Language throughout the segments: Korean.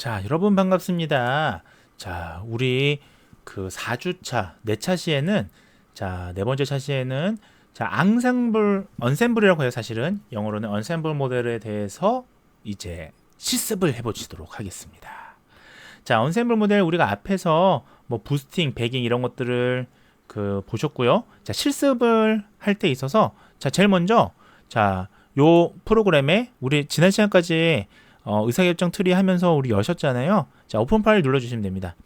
자, 여러분 반갑습니다. 자, 우리 그 4주차 네 차시에는 자, 네 번째 차 시에는 자, 앙상블 언셈블이라고 해요, 사실은. 영어로는 언셈블 모델에 대해서 이제 실습을 해 보시도록 하겠습니다. 자, 언셈블 모델 우리가 앞에서 뭐 부스팅, 배깅 이런 것들을 그 보셨고요. 자, 실습을 할 때 있어서 자, 제일 먼저 자, 요 프로그램에 우리 지난 시간까지 어, 의사결정 트리 하면서 우리 여셨잖아요. 자, 오픈 파일 눌러주시면 됩니다.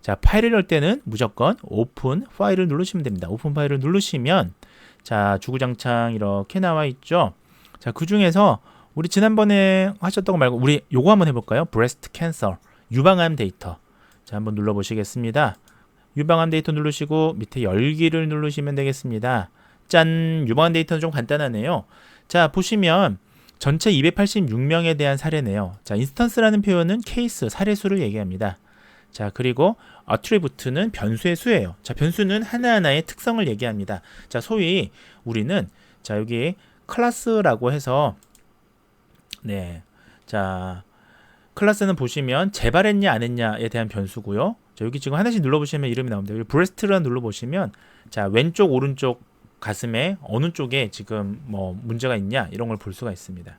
자, 파일을 열 때는 무조건 오픈 파일을 누르시면 됩니다. 오픈 파일을 누르시면 자, 주구장창 이렇게 나와 있죠. 자, 그 중에서 우리 지난번에 하셨던 거 말고 우리 요거 한번 해볼까요? 브레스트 캔서 유방암 데이터. 자, 한번 눌러보시겠습니다. 유방암 데이터 누르시고 밑에 열기를 누르시면 되겠습니다. 짠! 유방암 데이터는 좀 간단하네요. 자, 보시면 전체 286명에 대한 사례네요. 자, 인스턴스라는 표현은 케이스, 사례 수를 얘기합니다. 자, 그리고 attribute는 변수의 수예요. 자, 변수는 하나하나의 특성을 얘기합니다. 자, 소위 우리는 자, 여기 클래스라고 해서 네. 자, 클래스는 보시면 재발했냐 안 했냐에 대한 변수고요. 자, 여기 지금 하나씩 눌러 보시면 이름이 나옵니다. 여기 브레스트를 눌러 보시면 자, 왼쪽 오른쪽 가슴에 어느 쪽에 지금 뭐 문제가 있냐 이런 걸 볼 수가 있습니다.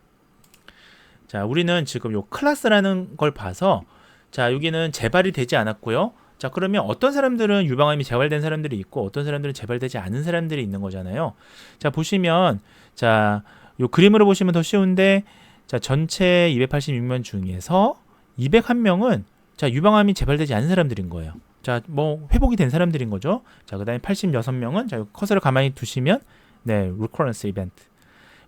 자, 우리는 지금 요 클래스라는 걸 봐서 자, 여기는 재발이 되지 않았고요. 자, 그러면 어떤 사람들은 유방암이 재발된 사람들이 있고 어떤 사람들은 재발되지 않은 사람들이 있는 거잖아요. 자, 보시면 자, 요 그림으로 보시면 더 쉬운데 자, 전체 286명 중에서 201명은 자, 유방암이 재발되지 않은 사람들인 거예요. 자, 뭐 회복이 된 사람들인 거죠. 자, 그다음에 86명은 자, 커서를 가만히 두시면 네, recurrence event.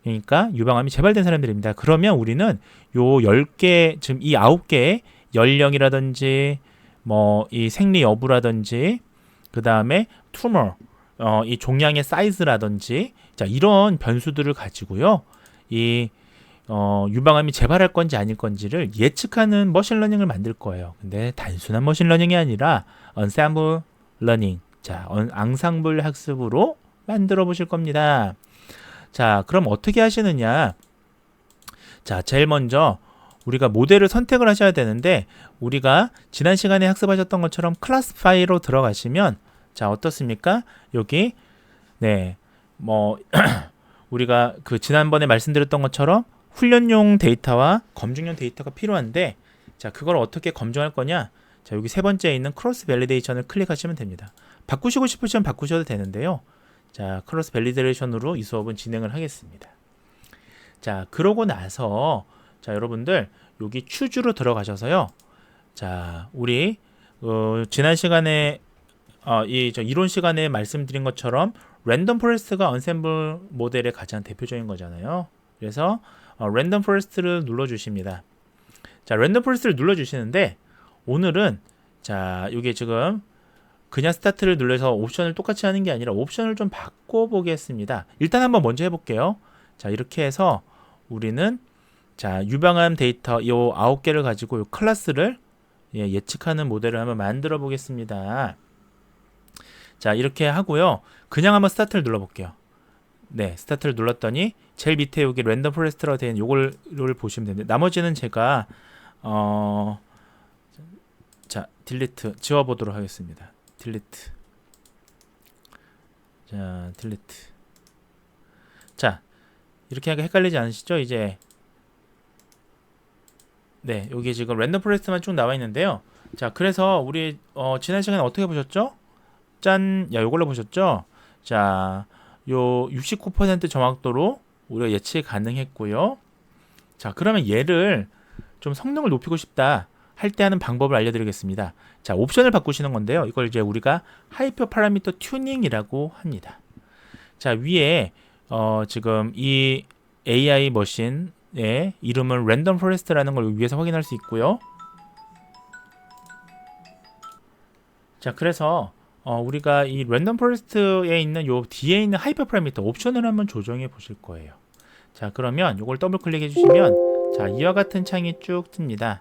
그러니까 유방암이 재발된 사람들입니다. 그러면 우리는 요 10개 지금 이 9개의 연령이라든지 뭐 이 생리 여부라든지 그다음에 투머 어, 이 종양의 사이즈라든지 자, 이런 변수들을 가지고요. 이 어, 유방암이 재발할 건지 아닐 건지를 예측하는 머신러닝을 만들 거예요. 근데 단순한 머신러닝이 아니라 언샘블 러닝, 자, 앙상블 학습으로 만들어 보실 겁니다. 자, 그럼 어떻게 하시느냐? 자, 제일 먼저 우리가 모델을 선택을 하셔야 되는데 우리가 지난 시간에 학습하셨던 것처럼 클래스 파일로 들어가시면 자, 어떻습니까? 여기 네. 뭐 우리가 그 지난번에 말씀드렸던 것처럼 훈련용 데이터와 검증용 데이터가 필요한데 자 그걸 어떻게 검증할 거냐 자 여기 세 번째에 있는 크로스 밸리데이션을 클릭하시면 됩니다. 바꾸시고 싶으시면 바꾸셔도 되는데요. 자 크로스 밸리데이션으로 이 수업은 진행을 하겠습니다. 자 그러고 나서 자 여러분들 여기 추주로 들어가셔서요. 자 우리 어, 지난 시간에 어, 이저 이론 시간에 말씀드린 것처럼 랜덤 포레스트가 언셈블 모델의 가장 대표적인 거잖아요. 그래서 어, 랜덤 포레스트를 눌러 주십니다. 자, 랜덤 포레스트를 눌러 주시는데 오늘은 자, 이게 지금 그냥 스타트를 눌러서 옵션을 똑같이 하는 게 아니라 옵션을 좀 바꿔 보겠습니다. 일단 한번 먼저 해 볼게요. 자, 이렇게 해서 우리는 자, 유방암 데이터 요 아홉 개를 가지고 요 클래스를 예, 예측하는 모델을 한번 만들어 보겠습니다. 자, 이렇게 하고요. 그냥 한번 스타트를 눌러 볼게요. 네, 스타트를 눌렀더니 제일 밑에 여기 랜덤 포레스트로 된 요걸 보시면 됩니다. 나머지는 제가 어, 자, 딜리트 지워 보도록 하겠습니다. 딜리트. 자, 딜리트. 자, 이렇게 하기 헷갈리지 않으시죠? 이제 네, 여기 지금 랜덤 포레스트만 쭉 나와 있는데요. 자, 그래서 우리 어, 지난 시간에 어떻게 보셨죠? 짠, 야, 요걸로 보셨죠? 자, 요 69% 정확도로 우리가 예측 가능했고요. 자, 그러면 얘를 좀 성능을 높이고 싶다 할 때 하는 방법을 알려드리겠습니다. 자, 옵션을 바꾸시는 건데요. 이걸 이제 우리가 하이퍼 파라미터 튜닝이라고 합니다. 자, 위에 어, 지금 이 AI 머신의 이름은 랜덤 포레스트라는 걸 위에서 확인할 수 있고요. 자, 그래서 어, 우리가 이 랜덤 포레스트에 있는 요 뒤에 있는 하이퍼 파라미터 옵션을 한번 조정해 보실 거예요. 자, 그러면 이걸 더블 클릭해 주시면 자, 이와 같은 창이 쭉 뜹니다.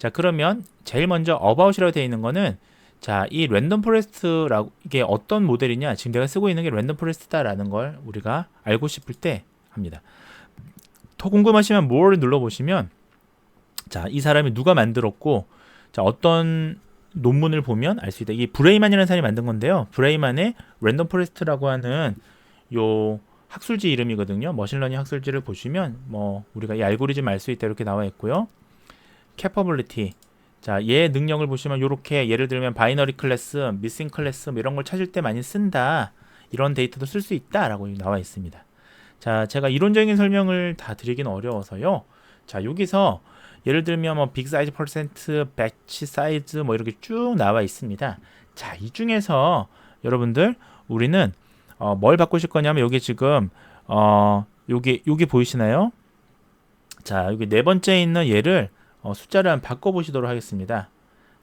자, 그러면 제일 먼저 about이라고 되어 있는 거는 자, 이 랜덤 포레스트라고 이게 어떤 모델이냐? 지금 내가 쓰고 있는 게 랜덤 포레스트다라는 걸 우리가 알고 싶을 때 합니다. 더 궁금하시면 more를 눌러 보시면 자, 이 사람이 누가 만들었고 자, 어떤 논문을 보면 알 수 있다. 이게 브레이만이라는 사람이 만든 건데요. 브레이만의 랜덤 포레스트라고 하는 요 학술지 이름이거든요. 머신러닝 학술지를 보시면 뭐 우리가 이 알고리즘 알 수 있다 이렇게 나와 있고요. Capability 자, 얘 능력을 보시면 이렇게 예를 들면 바이너리 클래스, 미싱 클래스 뭐 이런 걸 찾을 때 많이 쓴다. 이런 데이터도 쓸 수 있다라고 나와 있습니다. 자, 제가 이론적인 설명을 다 드리긴 어려워서요. 자, 여기서 예를 들면 뭐 빅 사이즈 퍼센트, 배치 사이즈 뭐 이렇게 쭉 나와 있습니다. 자, 이 중에서 여러분들 우리는 어, 뭘 바꾸실 거냐면 여기 지금 어, 여기 여기 보이시나요? 자, 여기 네 번째 있는 얘를 어, 숫자를 한번 바꿔 보시도록 하겠습니다.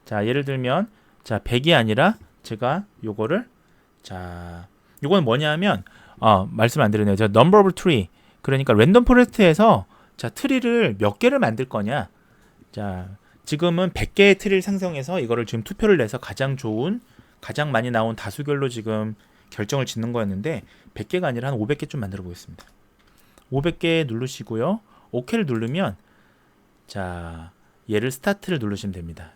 자, 예를 들면 자, 100이 아니라 제가 요거를 자, 요거는 뭐냐면 어, 말씀 안 드리네요. 자, number of tree. 그러니까 랜덤 포레스트에서 자, 트리를 몇 개를 만들 거냐? 자, 지금은 100개의 트리를 생성해서 이거를 지금 투표를 내서 가장 좋은 가장 많이 나온 다수결로 지금 결정을 짓는 거였는데 100개가 아니라 한 500개 좀 만들어 보겠습니다. 500개 누르시고요. OK를 누르면 자, 얘를 스타트를 누르시면 됩니다.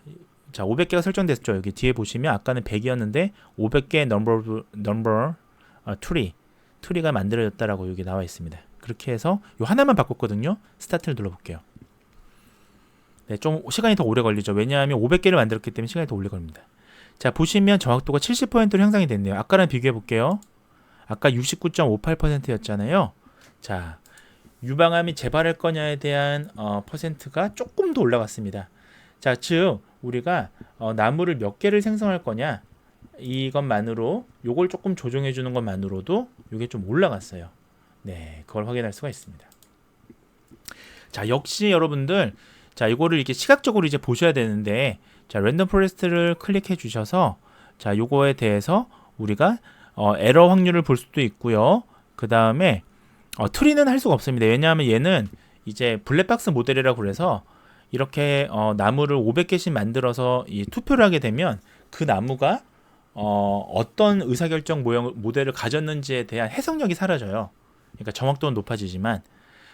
자, 500개가 설정됐죠. 여기 뒤에 보시면 아까는 100이었는데 500개 넘버 넘버 어, 트리 트리가 만들어졌다라고 여기 나와 있습니다. 그렇게 해서 요 하나만 바꿨거든요. 스타트를 눌러 볼게요. 네, 좀 시간이 더 오래 걸리죠. 왜냐하면 500개를 만들었기 때문에 시간이 더 오래 걸립니다. 자, 보시면 정확도가 70%로 향상이 됐네요. 아까랑 비교해 볼게요. 아까 69.58%였잖아요. 자, 유방암이 재발할 거냐에 대한 어, 퍼센트가 조금 더 올라갔습니다. 자, 즉 우리가 어, 나무를 몇 개를 생성할 거냐 이것만으로 요걸 조금 조정해 주는 것만으로도 이게 좀 올라갔어요. 네, 그걸 확인할 수가 있습니다. 자, 역시 여러분들 자, 이거를 이렇게 시각적으로 이제 보셔야 되는데 자, 랜덤 포레스트를 클릭해 주셔서 자, 요거에 대해서 우리가 어, 에러 확률을 볼 수도 있고요. 그 다음에 어, 트리는 할 수가 없습니다. 왜냐하면 얘는 이제 블랙박스 모델이라고 그래서 이렇게 어, 나무를 500개씩 만들어서 이 투표를 하게 되면 그 나무가 어, 어떤 의사결정 모형 모델을 가졌는지에 대한 해석력이 사라져요. 그러니까 정확도는 높아지지만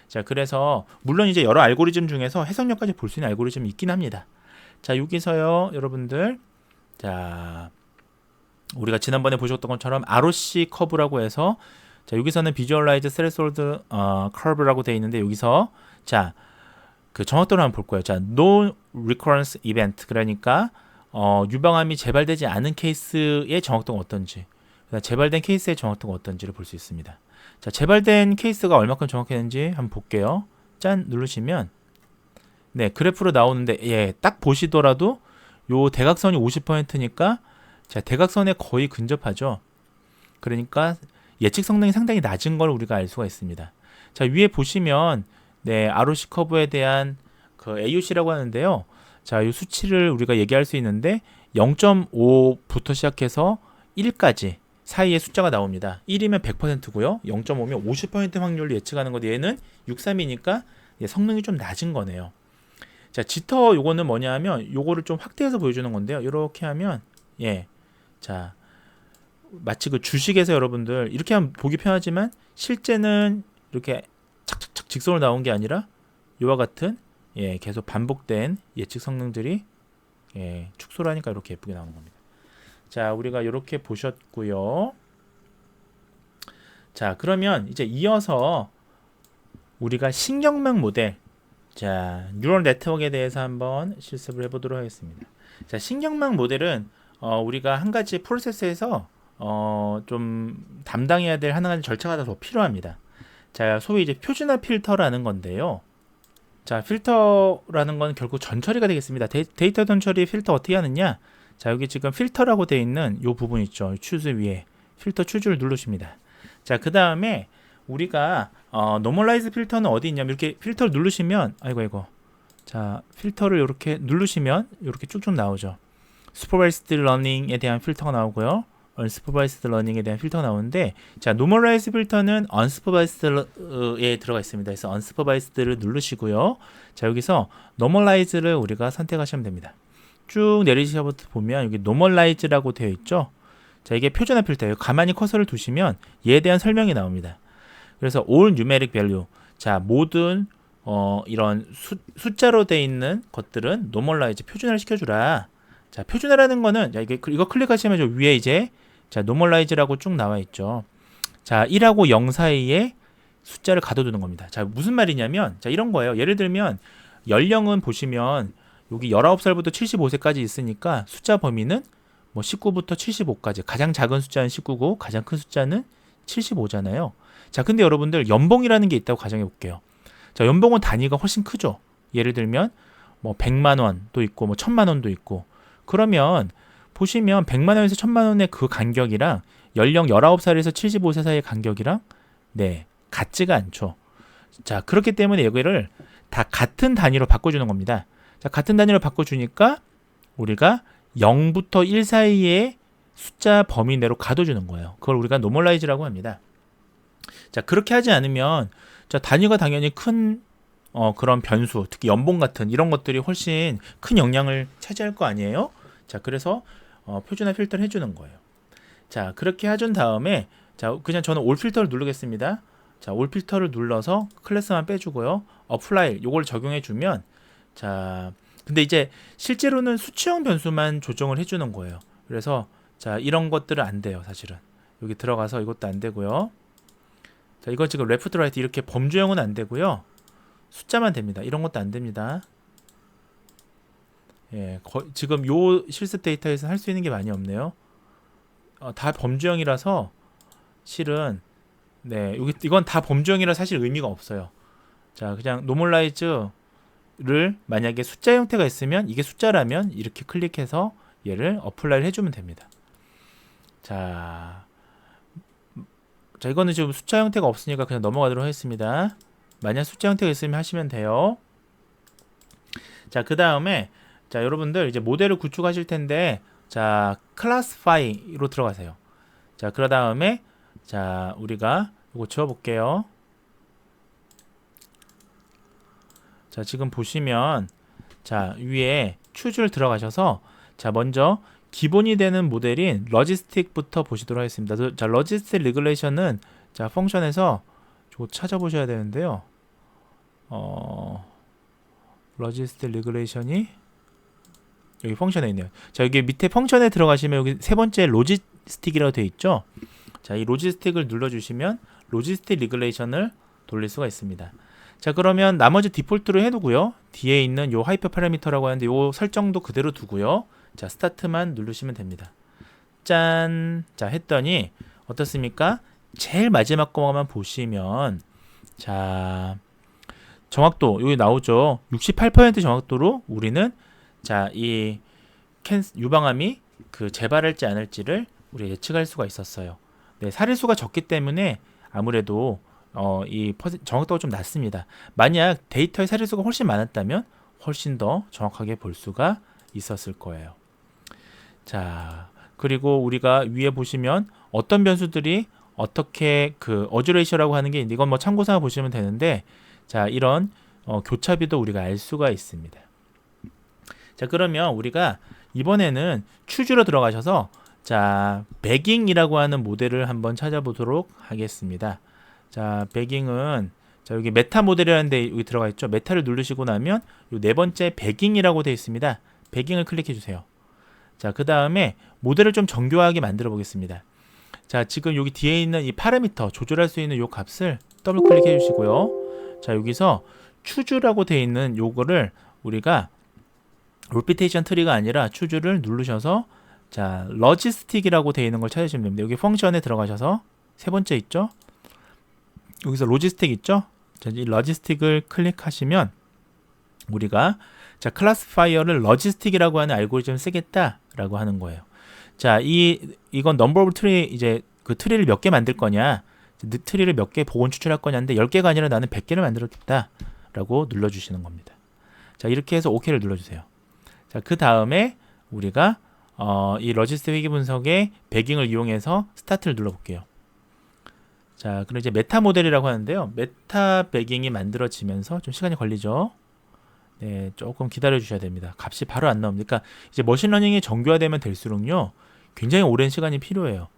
자 그래서 물론 이제 여러 알고리즘 중에서 해석력까지 볼 수 있는 알고리즘이 있긴 합니다. 자 여기서요 여러분들 자 우리가 지난번에 보셨던 것처럼 ROC 커브라고 해서 자 여기서는 비주얼라이즈 스레솔드 어, 커브라고 되어 있는데 여기서 자 그 정확도를 한번 볼 거예요. 자 no recurrence event 그러니까 어, 유방암이 재발되지 않은 케이스의 정확도가 어떤지 재발된 케이스의 정확도가 어떤지를 볼 수 있습니다. 자, 재발된 케이스가 얼마큼 정확했는지 한번 볼게요. 짠 누르시면 네, 그래프로 나오는데 예, 딱 보시더라도 요 대각선이 50%니까 자, 대각선에 거의 근접하죠. 그러니까 예측 성능이 상당히 낮은 걸 우리가 알 수가 있습니다. 자, 위에 보시면 네, ROC 커브에 대한 그 AUC라고 하는데요. 자, 이 수치를 우리가 얘기할 수 있는데 0.5부터 시작해서 1까지 사이의 숫자가 나옵니다. 1이면 100%고요. 0.5면 50% 확률로 예측하는 건데 얘는 63이니까 성능이 좀 낮은 거네요. 자, 지터 요거는 뭐냐 하면 요거를 좀 확대해서 보여주는 건데요. 이렇게 하면 예. 자, 마치 그 주식에서 여러분들 이렇게 하면 보기 편하지만 실제는 이렇게 착착착 직선으로 나온 게 아니라 이와 같은 예, 계속 반복된 예측 성능들이 예, 축소를 하니까 이렇게 예쁘게 나오는 겁니다. 자, 우리가 이렇게 보셨고요. 자, 그러면 이제 이어서 우리가 신경망 모델, 자, 뉴럴 네트워크에 대해서 한번 실습을 해 보도록 하겠습니다. 자, 신경망 모델은 어, 우리가 한 가지 프로세스에서 어, 좀 담당해야 될 하나의 절차가 더 필요합니다. 자, 소위 이제 표준화 필터라는 건데요. 자, 필터라는 건 결국 전처리가 되겠습니다. 데이, 데이터 전처리 필터 어떻게 하느냐? 자, 여기 지금 필터라고 되어 있는 이 부분 있죠. 추즈 위에 필터 추즈를 누르십니다. 자, 그 다음에 우리가 어, 노멀라이즈 필터는 어디 있냐면 이렇게 필터를 누르시면 아이고 아이고 자 필터를 이렇게 누르시면 이렇게 쭉쭉 나오죠. 슈퍼바이스드 러닝에 대한 필터가 나오고요. 언스퍼바이스드 러닝에 대한 필터가 나오는데 자 노멀라이즈 필터는 언스퍼바이스드에 들어가 있습니다. 그래서 언스퍼바이스드를 누르시고요. 자 여기서 노멀라이즈를 우리가 선택하시면 됩니다. 쭉 내리시부터 보면 여기 노멀라이즈라고 되어 있죠. 자 이게 표준화 필터예요. 가만히 커서를 두시면 얘에 대한 설명이 나옵니다. 그래서 all numeric value 자 모든 어, 이런 수, 숫자로 돼 있는 것들은 노멀라이즈 표준화를 시켜주라. 자, 표준화라는 거는 자, 이게 이거 클릭하시면 저 위에 이제 자, 노멀라이즈라고 쭉 나와 있죠. 자, 1하고 0 사이에 숫자를 가둬두는 겁니다. 자, 무슨 말이냐면 자, 이런 거예요. 예를 들면 연령은 보시면 여기 19살부터 75세까지 있으니까 숫자 범위는 뭐 19부터 75까지 가장 작은 숫자는 19고 가장 큰 숫자는 75잖아요. 자, 근데 여러분들 연봉이라는 게 있다고 가정해 볼게요. 자, 연봉은 단위가 훨씬 크죠. 예를 들면 뭐 100만 원도 있고 뭐 1000만 원도 있고. 그러면 보시면 100만 원에서 1000만 원의 그 간격이랑 연령 19살에서 75세 사이의 간격이랑 네, 같지가 않죠. 자, 그렇기 때문에 여기를 다 같은 단위로 바꿔 주는 겁니다. 자, 같은 단위로 바꿔 주니까 우리가 0부터 1 사이의 숫자 범위 내로 가둬 주는 거예요. 그걸 우리가 노멀라이즈라고 합니다. 자, 그렇게 하지 않으면 자, 단위가 당연히 큰 어, 그런 변수, 특히 연봉 같은 이런 것들이 훨씬 큰 영향을 차지할 거 아니에요? 자, 그래서 어, 표준화 필터를 해주는 거예요. 자, 그렇게 해준 다음에 자, 그냥 저는 올 필터를 누르겠습니다. 자, 올 필터를 눌러서 클래스만 빼주고요. 어플라이 요걸 적용해 주면 자, 근데 이제 실제로는 수치형 변수만 조정을 해주는 거예요. 그래서 자, 이런 것들은 안 돼요, 사실은. 여기 들어가서 이것도 안 되고요. 자, 이거 지금 레프트 라이트 이렇게 범주형은 안 되고요. 숫자만 됩니다. 이런 것도 안 됩니다. 예, 거, 지금 요 실습 데이터에서 할 수 있는 게 많이 없네요. 어, 다 범주형이라서 실은 네, 여기 이건 다 범주형이라 사실 의미가 없어요. 자, 그냥 노멀라이즈를 만약에 숫자 형태가 있으면 이게 숫자라면 이렇게 클릭해서 얘를 어플라이를 해주면 됩니다. 자, 자 이거는 지금 숫자 형태가 없으니까 그냥 넘어가도록 하겠습니다. 만약 숫자 형태가 있으면 하시면 돼요. 자, 그 다음에 자 여러분들 이제 모델을 구축하실 텐데 자 클래스파이로 들어가세요. 자, 그 다음에 자 우리가 이거 지워 볼게요. 자 지금 보시면 자 위에 추주를 들어가셔서 자 먼저 기본이 되는 모델인 러지스틱부터 보시도록 하겠습니다. 자 러지스틱 리글레이션은 자 펑션에서 저거 찾아보셔야 되는데요. 어 러지스틱 리글레이션이 여기 펑션에 있네요. 자 여기 밑에 펑션에 들어가시면 여기 세 번째 로지스틱이라고 되어 있죠. 자 이 로지스틱을 눌러주시면 로지스틱 리글레이션을 돌릴 수가 있습니다. 자 그러면 나머지 디폴트로 해두고요. 뒤에 있는 요 하이퍼 파라미터라고 하는데 요 설정도 그대로 두고요. 자 스타트만 누르시면 됩니다. 짠. 자 했더니 어떻습니까? 제일 마지막 거만 보시면 자 정확도 여기 나오죠. 68% 정확도로 우리는 자이 유방암이 그 재발할지 않을지를 우리 예측할 수가 있었어요. 네, 사례수가 적기 때문에 아무래도 어, 이 정확도가 좀 낮습니다. 만약 데이터의 사례수가 훨씬 많았다면 훨씬 더 정확하게 볼 수가 있었을 거예요. 자, 그리고 우리가 위에 보시면 어떤 변수들이 어떻게 그 어즈레이셔라고 하는 게 이건 뭐 참고사항 보시면 되는데 자, 이런 어, 교차비도 우리가 알 수가 있습니다. 자, 그러면 우리가 이번에는 추주로 들어가셔서 자, 베깅이라고 하는 모델을 한번 찾아보도록 하겠습니다. 자, 베깅은 자, 여기 메타 모델이라는 데 여기 들어가 있죠. 메타를 누르시고 나면 요 네 번째 베깅이라고 되어 있습니다. 베깅을 클릭해 주세요. 자, 그 다음에 모델을 좀 정교하게 만들어 보겠습니다. 자, 지금 여기 뒤에 있는 이 파라미터 조절할 수 있는 요 값을 더블 클릭해 주시고요. 자, 여기서 추주라고 되어 있는 요거를 우리가 로피테이션 트리가 아니라 추주를 누르셔서 자, 러지스틱이라고 되어 있는 걸 찾으시면 됩니다. 여기 펑션에 들어가셔서 세 번째 있죠? 여기서 로지스틱 있죠? 자, 이 러지스틱을 클릭하시면 우리가 자, 클래스파이어를 러지스틱이라고 하는 알고리즘을 쓰겠다라고 하는 거예요. 자, 이 이건 넘버 오브 트리 이제 그 트리를 몇 개 만들 거냐? 트리를 몇 개 복원 추출할 거냐인데 10개가 아니라 나는 100개를 만들었겠다라고 눌러 주시는 겁니다. 자, 이렇게 해서 OK를 눌러 주세요. 자, 그 다음에 우리가 어, 이 러지스트 회계 분석의 배깅을 이용해서 스타트를 눌러볼게요. 자, 그럼 이제 메타 모델이라고 하는데요. 메타 배깅이 만들어지면서 좀 시간이 걸리죠. 네, 조금 기다려 주셔야 됩니다. 값이 바로 안 나옵니다. 그러니까 이제 머신러닝이 정교화되면 될수록요, 굉장히 오랜 시간이 필요해요.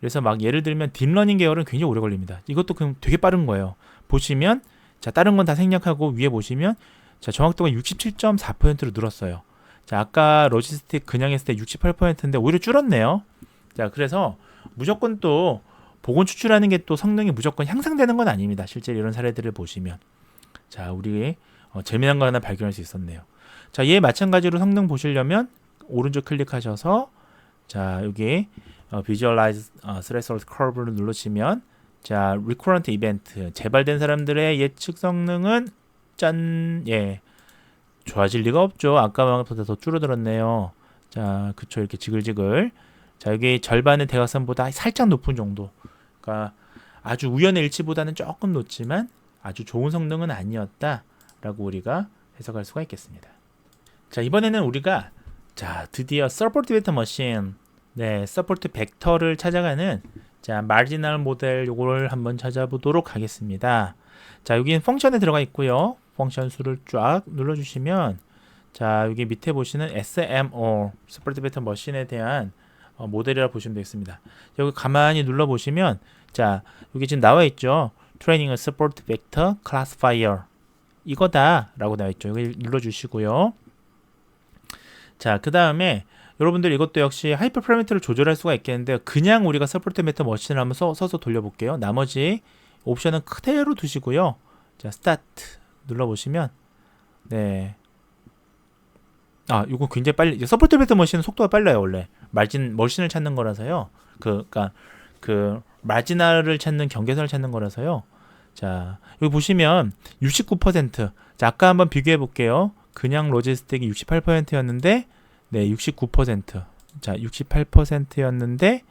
그래서 막 예를 들면 딥러닝 계열은 굉장히 오래 걸립니다. 이것도 그럼 되게 빠른 거예요. 보시면 자, 다른 건 다 생략하고 위에 보시면 자, 정확도가 67.4%로 늘었어요. 자, 아까 로지스틱 그냥 했을 때 68%인데 오히려 줄었네요. 자, 그래서 무조건 또 보건 추출하는 게 또 성능이 무조건 향상되는 건 아닙니다. 실제 이런 사례들을 보시면. 자, 우리 어, 재미난 거 하나 발견할 수 있었네요. 자, 얘 마찬가지로 성능 보시려면 오른쪽 클릭하셔서 자, 여기 어, Visualize 어, Threshold Curve를 누르시면 자, Recurrent Event 재발된 사람들의 예측 성능은 짠, 예, 좋아질 리가 없죠. 아까보다 더 줄어들었네요. 자, 그쵸 이렇게 지글지글. 자, 여기 절반의 대각선보다 살짝 높은 정도. 그러니까 아주 우연의 일치보다는 조금 높지만 아주 좋은 성능은 아니었다라고 우리가 해석할 수가 있겠습니다. 자, 이번에는 우리가 자, 드디어 서포트 벡터 머신 네, 서포트 벡터를 찾아가는 자, 마지널 모델 요거를 한번 찾아보도록 하겠습니다. 자, 여기는 펑션에 들어가 있고요. 펑션 수를 쫙 눌러 주시면 자, 여기 밑에 보시는 SMO 서포트 벡터 머신에 대한 어, 모델이라 보시면 되겠습니다. 여기 가만히 눌러 보시면 자, 여기 지금 나와 있죠. 트레이닝 서포트 벡터 클래스파이어 이거다라고 나와 있죠. 여기 눌러 주시고요. 자, 그 다음에 여러분들 이것도 역시 하이퍼 파라미터를 조절할 수가 있겠는데 그냥 우리가 서포트 메터 머신을 한번 써, 서 돌려볼게요. 나머지 옵션은 그대로 두시고요. 자, 스타트 눌러 보시면 네. 아, 이거 굉장히 빨리 서포트 메터 머신은 속도가 빨라요, 원래. 말진 머신을 찾는 거라서요. 그 그러니까 그 마지나를 찾는 경계선을 찾는 거라서요. 자, 여기 보시면 69%. 자, 아까 한번 비교해 볼게요. 그냥 로지스틱이 68%였는데 네, 69%. 자, 68%였는데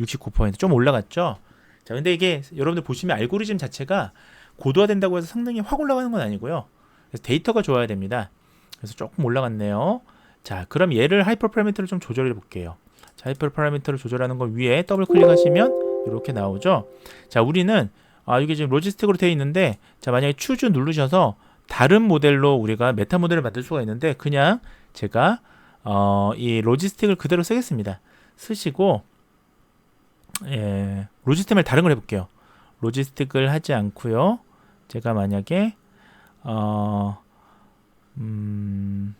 69%좀 올라갔죠. 자, 근데 이게 여러분들 보시면 알고리즘 자체가 고도화된다고 해서 성능이 확 올라가는 건 아니고요. 그래서 데이터가 좋아야 됩니다. 그래서 조금 올라갔네요. 자, 그럼 얘를 하이퍼 파라미터를 좀 조절해 볼게요. 자, 하이퍼 파라미터를 조절하는 거 위에 더블 클릭하시면 이렇게 나오죠. 자, 우리는 아, 이게 지금 로지스틱으로 되어 있는데 자, 만약에 추즈 누르셔서 다른 모델로 우리가 메타 모델을 만들 수가 있는데 그냥 제가 어, 이 로지스틱을 그대로 쓰겠습니다. 쓰시고 예, 로지스틱을 다른 걸 해볼게요. 로지스틱을 하지 않고요. 제가 만약에 어, 음,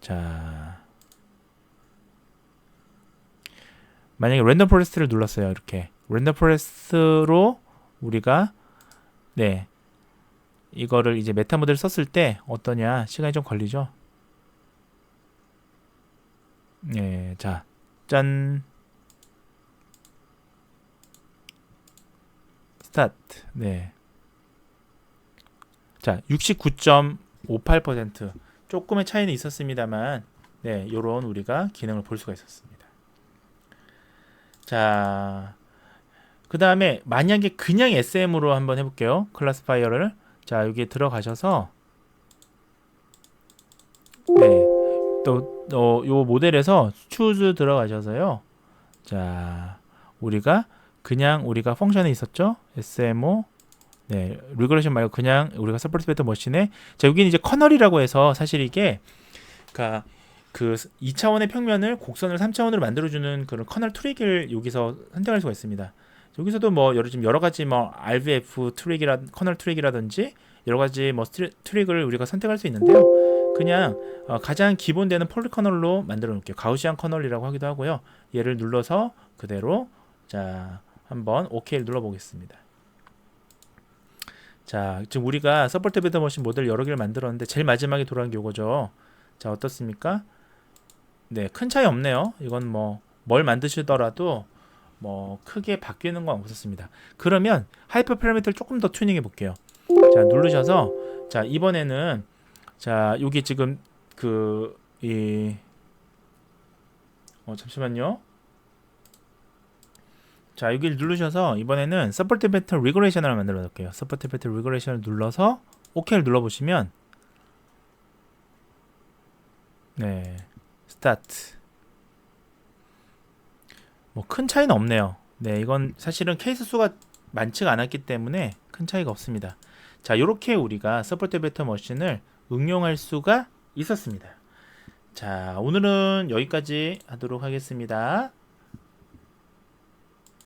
자, 만약에 랜덤 포레스트를 눌렀어요. 이렇게 랜덤 포레스트로 우리가 네 이거를 이제 메타 모델 썼을 때 어떠냐 시간이 좀 걸리죠. 네, 자, 짠. 스타트. 네. 자, 69.58% 조금의 차이는 있었습니다만 네, 요런 우리가 기능을 볼 수가 있었습니다. 자, 그 다음에 만약에 그냥 SM으로 한번 해볼게요. 클래스파이어를 자 여기에 들어가셔서 네또요 모델에서 choose 들어가셔서요. 자 우리가 그냥 우리가 펑션에 있었죠. SMO 네, 리그레션 말고 그냥 우리가 서포트 베터 머신에 자 여기는 이제 커널이라고 해서 사실 이게 그러니까 그 2차원의 평면을 곡선을 3차원으로 만들어주는 그런 커널 트릭을 여기서 선택할 수가 있습니다. 여기서도 뭐 여러 지금 여러 가지 뭐 RVF 트릭이라 커널 트릭이라든지 여러 가지 뭐 트릭을 우리가 선택할 수 있는데요. 그냥 어 가장 기본되는 폴리 커널로 만들어 놓을게요. 가우시안 커널이라고 하기도 하고요. 얘를 눌러서 그대로 자 한번 OK를 눌러 보겠습니다. 자, 지금 우리가 서포트 베더 머신 모델 여러 개를 만들었는데 제일 마지막에 돌아온 게 이거죠. 자, 어떻습니까? 네, 큰 차이 없네요. 이건 뭐 뭘 만드시더라도 뭐 크게 바뀌는 건 없었습니다. 그러면 하이퍼 파라미터를 조금 더 튜닝해 볼게요. 자, 누르셔서 자, 이번에는 자, 여기 지금 그이 어, 잠시만요. 자, 여기를 누르셔서 이번에는 서포트 배터 리그레이션을 만들어 놓을게요. 서포트 배터 리그레이션을 눌러서 OK를 눌러 보시면 네. 스타트. 뭐 큰 차이는 없네요. 네, 이건 사실은 케이스 수가 많지가 않았기 때문에 큰 차이가 없습니다. 자, 이렇게 우리가 서포트 베터 머신을 응용할 수가 있었습니다. 자, 오늘은 여기까지 하도록 하겠습니다.